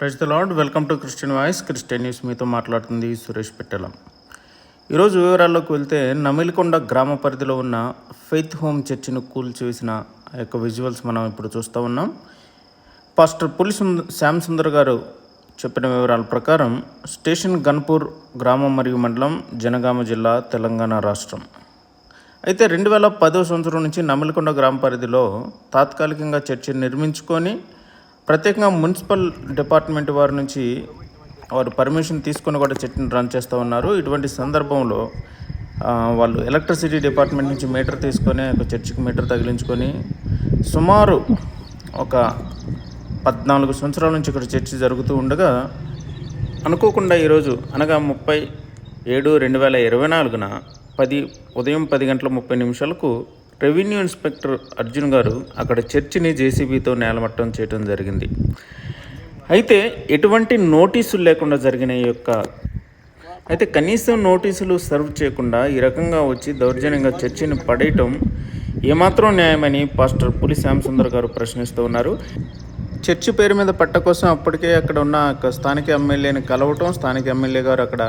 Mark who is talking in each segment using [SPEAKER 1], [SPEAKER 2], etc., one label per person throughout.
[SPEAKER 1] Praise the lord welcome to Christian voice Christian news మీతో మాట్లాడుతుంది సురేష్ పెట్టెలం. ఈరోజు వివరాల్లోకి వెళ్తే నమిలికొండ గ్రామ పరిధిలో ఉన్న ఫెయిత్ హోమ్ చర్చిని కూల్చివేసిన ఆ యొక్క విజువల్స్ మనం ఇప్పుడు చూస్తూ ఉన్నాం. పాస్టర్ పులి శ్యామ్ సుందర్ గారు చెప్పిన వివరాల ప్రకారం స్టేషన్ గన్పూర్ గ్రామం మరియు మండలం జనగామ జిల్లా తెలంగాణ రాష్ట్రం. అయితే రెండు వేల పదో సంవత్సరం నుంచి నమిలికొండ గ్రామ పరిధిలో తాత్కాలికంగా చర్చిని నిర్మించుకొని ప్రత్యేకంగా మున్సిపల్ డిపార్ట్మెంట్ వారి నుంచి వారు పర్మిషన్ తీసుకొని కూడా చర్చిని రన్ చేస్తూ ఉన్నారు. ఇటువంటి సందర్భంలో వాళ్ళు ఎలక్ట్రిసిటీ డిపార్ట్మెంట్ నుంచి మీటర్ తీసుకొని ఒక చర్చికి మీటర్ తగిలించుకొని సుమారు ఒక పద్నాలుగు సంవత్సరాల నుంచి ఇక్కడ చర్చి జరుగుతూ ఉండగా అనుకోకుండా ఈరోజు అనగా ముప్పై ఏడు రెండు వేల ఇరవై నాలుగున పది ఉదయం పది గంటల ముప్పై నిమిషాలకు రెవెన్యూ ఇన్స్పెక్టర్ అర్జున్ గారు అక్కడ చర్చిని జేసీబీతో నేలమట్టం చేయడం జరిగింది. అయితే ఎటువంటి నోటీసులు లేకుండా జరిగిన యొక్క అయితే కనీసం నోటీసులు సర్వ్ చేయకుండా ఈ రకంగా వచ్చి దౌర్జన్యంగా చర్చిని పడేయటం ఏమాత్రం న్యాయమని పాస్టర్ పులి శ్యామసుందర్ గారు ప్రశ్నిస్తూ ఉన్నారు. చర్చి పేరు మీద పట్ట కోసం అప్పటికే అక్కడ ఉన్న ఒక స్థానిక ఎమ్మెల్యేని కలవటం స్థానిక ఎమ్మెల్యే గారు అక్కడ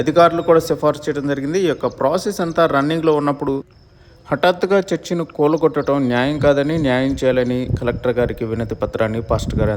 [SPEAKER 1] అధికారులు కూడా సిఫార్సు చేయడం జరిగింది. ఈ యొక్క ప్రాసెస్ అంతా రన్నింగ్లో ఉన్నప్పుడు హఠాత్తుగా చర్చిను కూలగొట్టడం న్యాయం కాదని న్యాయం చేయాలని కలెక్టర్ గారికి వినతి పత్రాన్ని పాస్టర్ గారు